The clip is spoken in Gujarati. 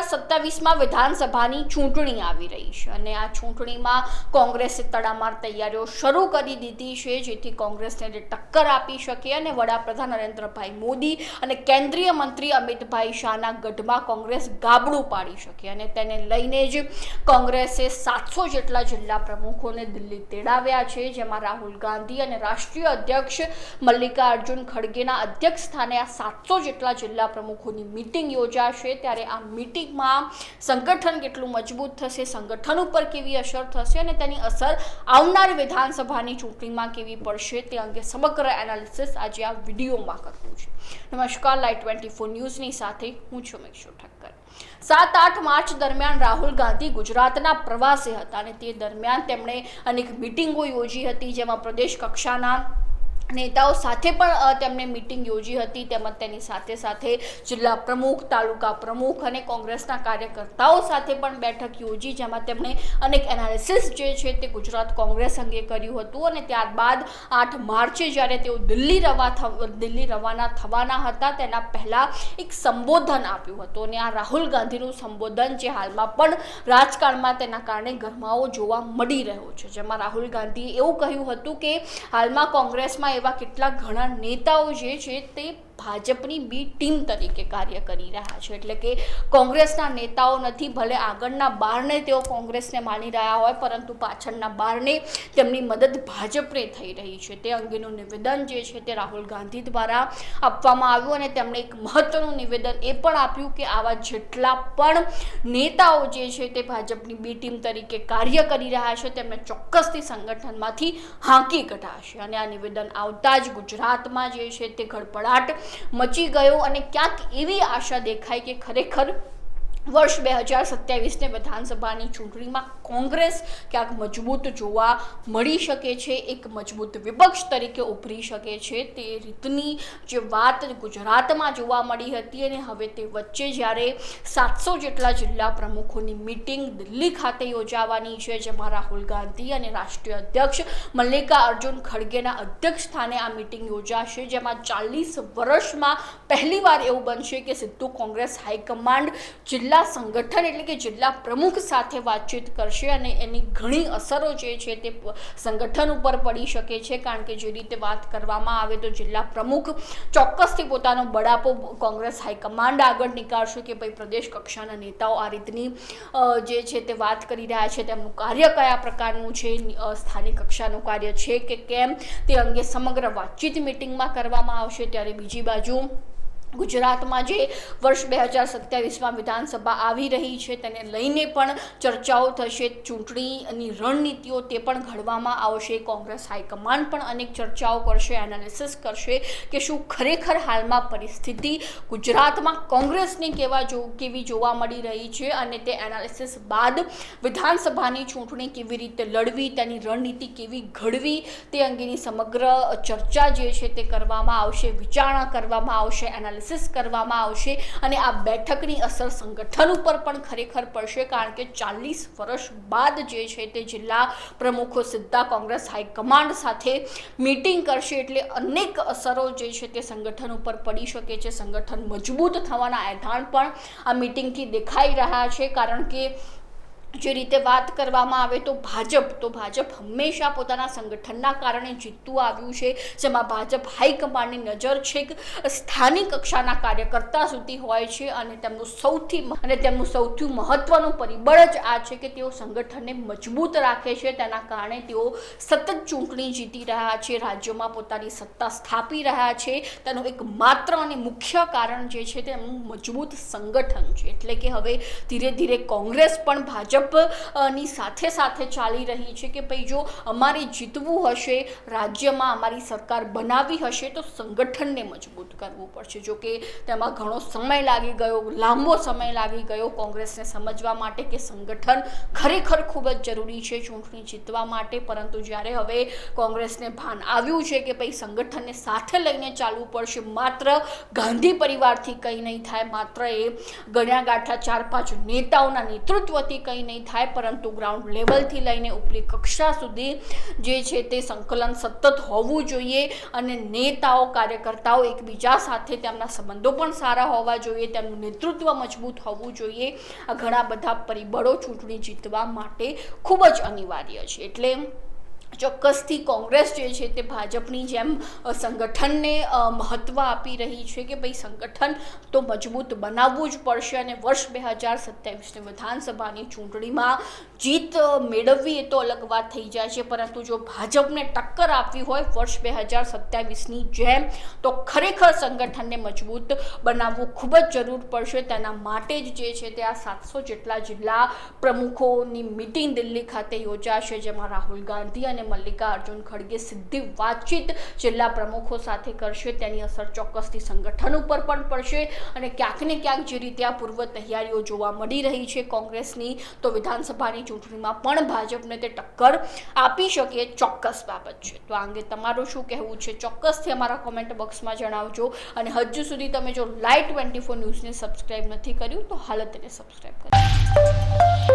હજાર સત્તાવીસમાં વિધાનસભાની ચૂંટણી આવી રહી છે અને આ ચૂંટણીમાં કોંગ્રેસે તડામાર તૈયારીઓ શરૂ કરી દીધી છે, જેથી કોંગ્રેસને ટક્કર આપી શકે અને વડાપ્રધાન નરેન્દ્રભાઈ મોદી અને કેન્દ્રીય મંત્રી અમિતભાઈ શાહના ગઢમાં કોંગ્રેસ ગાબડું પાડી શકે અને તેને લઈને જ કોંગ્રેસે સાતસો જેટલા જિલ્લા પ્રમુખોને દિલ્હી તેડાવ્યા છે. જેમાં રાહુલ ગાંધી અને રાષ્ટ્રીય અધ્યક્ષ મલ્લિકાર્જુન ખડગેના અધ્યક્ષ સ્થાને આ સાતસો જેટલા જિલ્લા પ્રમુખોની મિટિંગ યોજાશે. ત્યારે આ મિટિંગમાં સંગઠન કેટલું મજબૂત થશે, સંગઠન ઉપર કેવી અસર થશે અને તેની અસર આવનાર વિધાનસભાની ચૂંટણીમાં કેવી પડશે તે અંગે સમગ્ર એનાલિસિસ આજે આ વિડીયોમાં કરવું છે. નમસ્કાર લાઈવ ટ્વેન્ટી ફોર ન્યૂઝની સાથે હું છું મેક્ષુ ઠક્કર. સાત આઠ માર્ચ દરમિયાન રાહુલ ગાંધી ગુજરાતના પ્રવાસે હતા અને તે દરમિયાન તેમણે અનેક મિટિંગો યોજી હતી જેમાં પ્રદેશ કક્ષાના નેતાઓ સાથે પણ તેમણે મિટિંગ યોજી હતી. તેમજ તેની સાથે સાથે જિલ્લા પ્રમુખ, તાલુકા પ્રમુખ અને કોંગ્રેસના કાર્યકર્તાઓ સાથે પણ બેઠક યોજી, જેમાં તેમણે અનેક એનાલિસિસ જે છે તે ગુજરાત કોંગ્રેસ અંગે કર્યું હતું. અને ત્યારબાદ આઠ માર્ચે જ્યારે તેઓ દિલ્હી રવા દિલ્હી રવાના થવાના હતા, તેના પહેલાં એક સંબોધન આપ્યું હતું. અને આ રાહુલ ગાંધીનું સંબોધન જે હાલમાં પણ રાજકારણમાં તેના કારણે ગરમાવો જોવા મળી રહ્યો છે. જેમાં રાહુલ ગાંધીએ એવું કહ્યું હતું કે, હાલમાં કોંગ્રેસમાં એવા કેટલાક ઘણા નેતાઓ જે છે તે ભાજપની બી ટીમ તરીકે કાર્ય કરી રહ્યા છે. એટલે કે કોંગ્રેસના નેતાઓ નથી, ભલે આગળના બારને તેઓ કોંગ્રેસને માની રહ્યા હોય, પરંતુ પાછળના બારને તેમની મદદ ભાજપને થઈ રહી છે. તે અંગેનું નિવેદન જે છે તે રાહુલ ગાંધી દ્વારા આપવામાં આવ્યું અને તેમણે એક મહત્વનું નિવેદન એ પણ આપ્યું કે આવા જેટલા પણ નેતાઓ જે છે તે ભાજપની બી ટીમ તરીકે કાર્ય કરી રહ્યા છે, તેમને ચોક્કસથી સંગઠનમાંથી હાંકી કઢાશે. અને આ નિવેદન આવતા જ ગુજરાતમાં જે છે તે ગડબડાટ મચી ગયો અને ક્યાંક એવી આશા દેખાય કે ખરેખર વર્ષ બે હજાર સત્યાવીસને વિધાનસભાની ચૂંટણીમાં કોંગ્રેસ ક્યાંક મજબૂત જોવા મળી શકે છે, એક મજબૂત વિપક્ષ તરીકે ઉભરી શકે છે. તે રીતની જે વાત ગુજરાતમાં જોવા મળી હતી અને હવે તે વચ્ચે જ્યારે સાતસો જેટલા જિલ્લા પ્રમુખોની મિટિંગ દિલ્હી ખાતે યોજાવાની છે, જેમાં રાહુલ ગાંધી અને રાષ્ટ્રીય અધ્યક્ષ મલ્લિકા અર્જુન ખડગેના અધ્યક્ષ સ્થાને આ મિટિંગ યોજાશે, જેમાં ચાલીસ વર્ષમાં પહેલીવાર એવું બનશે કે સીધું કોંગ્રેસ હાઈકમાન્ડ જિલ્લા સંગઠન એટલે કે જિલ્લા પ્રમુખ સાથે વાતચીત કરશે અને એની ઘણી અસરો જે છે તે સંગઠન ઉપર પડી શકે છે. કારણ કે જે રીતે વાત કરવામાં આવે તો જિલ્લા પ્રમુખ ચોક્કસથી પોતાનો બડાપો કોંગ્રેસ હાઈકમાન્ડ આગળ નીકાળશે કે ભાઈ પ્રદેશ કક્ષાના નેતાઓ આ રીતની જે છે તે વાત કરી રહ્યા છે. તેમનું કાર્ય કયા પ્રકારનું છે? સ્થાનિક કક્ષાનું કાર્ય છે કે કેમ? તે અંગે સમગ્ર વાતચીત મિટિંગમાં કરવામાં આવશે. ત્યારે બીજી બાજુ ગુજરાતમાં જે વર્ષ બે હજાર સત્યાવીસમાં વિધાનસભા આવી રહી છે, તેને લઈને પણ ચર્ચાઓ થશે, ચૂંટણીની રણનીતિઓ તે પણ ઘડવામાં આવશે, કોંગ્રેસ હાઈકમાન્ડ પણ અનેક ચર્ચાઓ કરશે, એનાલિસિસ કરશે કે શું ખરેખર હાલમાં પરિસ્થિતિ ગુજરાતમાં કોંગ્રેસની કેવા જો, કેવી જોવા મળી રહી છે અને તે એનાલિસિસ બાદ વિધાનસભાની ચૂંટણી કેવી રીતે લડવી, તેની રણનીતિ કેવી ઘડવી, તે અંગેની સમગ્ર ચર્ચા જે છે તે કરવામાં આવશે, વિચારણા કરવામાં આવશે, એનાલિસિસ કરવામાં આવશે અને આ બેઠકની અસર સંગઠન ઉપર પણ ખરેખર પડશે, કારણ કે ચાલીસ વર્ષ બાદ જે છે તે જિલ્લા પ્રમુખો સીધા કોંગ્રેસ હાઈકમાન્ડ સાથે મીટિંગ કરશે એટલે અનેક અસરો જે છે તે સંગઠન ઉપર પડી શકે છે. સંગઠન મજબૂત થવાના એધાણ પણ આ મીટિંગથી દેખાઈ રહ્યા છે, કારણ કે જે રીતે વાત કરવામાં આવે તો ભાજપ તો ભાજપ હંમેશા પોતાના સંગઠનના કારણે જીતતું આવ્યું છે, જેમાં ભાજપ હાઈકમાન્ડની નજર છેક સ્થાનિક કક્ષાના કાર્યકર્તા સુધી હોય છે અને તેમનું સૌથી અને તેમનું સૌથી મહત્વનું પરિબળ જ આ છે કે તેઓ સંગઠનને મજબૂત રાખે છે. તેના કારણે તેઓ સતત ચૂંટણી જીતી રહ્યા છે, રાજ્યોમાં પોતાની સત્તા સ્થાપી રહ્યા છે. તેનું એક માત્ર અને મુખ્ય કારણ જે છે તેનું મજબૂત સંગઠન છે. એટલે કે હવે ધીરે ધીરે કોંગ્રેસ પણ ભાજપ અ, ની સાથે સાથે ચાલી રહી છે કે ભાઈ જો અમારે જીતવું હશે રાજ્યમાં અમારી સરકાર બનાવી હશે તો સંગઠનને મજબૂત કરવું પડશે. જો કે તેમાં ઘણો સમય લાગી ગયો લાંબો સમય લાગી ગયો કોંગ્રેસને સમજવા માટે કે સંગઠન ખરેખર ખૂબ જ જરૂરી છે ચૂંટણી જીતવા માટે. પરંતુ જ્યારે હવે કોંગ્રેસને ભાન આવ્યું છે કે ભાઈ સંગઠનને સાથે લઈને ચાલવું પડશે માત્ર ગાંધી પરિવારથી કંઈ નહીં થાય માત્ર એ ગણ્યા ગાંઠા ચાર પાંચ નેતાઓના નેતૃત્વથી કંઈ નહીં થાય, પરંતુ ગ્રાઉન્ડ લેવલથી લઈને ઉપલી કક્ષા સુધી જે છે તે સંકલન સતત હોવું જોઈએ અને નેતાઓ, કાર્યકર્તાઓ એકબીજા સાથે તેમના સંબંધો પણ સારા હોવા જોઈએ, તેમનું નેતૃત્વ મજબૂત હોવું જોઈએ. આ ઘણા બધા પરિબળો ચૂંટણી જીતવા માટે ખૂબ જ અનિવાર્ય છે. એટલે ચોક્કસથી કોંગ્રેસ જે છે તે ભાજપની જેમ સંગઠનને મહત્ત્વ આપી રહી છે કે ભાઈ સંગઠન તો મજબૂત બનાવવું જ પડશે અને વર્ષ બે હજાર સત્યાવીસની વિધાનસભાની ચૂંટણીમાં જીત મેળવવી એ તો અલગ વાત થઈ જાય છે. પરંતુ જો ભાજપને ટક્કર આપવી હોય વર્ષ બે હજાર સત્યાવીસની જેમ, તો ખરેખર સંગઠનને મજબૂત બનાવવું ખૂબ જ જરૂર પડશે. તેના માટે જ જે છે તે આ સાતસો જેટલા જિલ્લા પ્રમુખોની મિટિંગ દિલ્હી ખાતે યોજાશે, જેમાં રાહુલ ગાંધી અને મલ્લિકા અર્જુન ખડગે સીધી વાતચીત જિલ્લા પ્રમુખો સાથે કરશે. તેની અસર ચોક્કસથી સંગઠન ઉપર પણ પડશે અને ક્યાંક ને ક્યાંક જે રીતે આ પૂર્વ તૈયારીઓ જોવા મળી રહી છે કોંગ્રેસની, તો વિધાનસભાની ચૂંટણીમાં પણ ભાજપને તે ટક્કર આપી શકે ચોક્કસ બાબત છે. તો આ અંગે તમારું શું કહેવું છે? ચોક્કસથી અમારા કોમેન્ટ બોક્સમાં જણાવજો. અને હજુ સુધી તમે જો લાઈવ ટ્વેન્ટી ફોર ન્યૂઝને સબસ્ક્રાઈબ નથી કર્યું, તો હાલત તેને સબસ્ક્રાઈબ કરો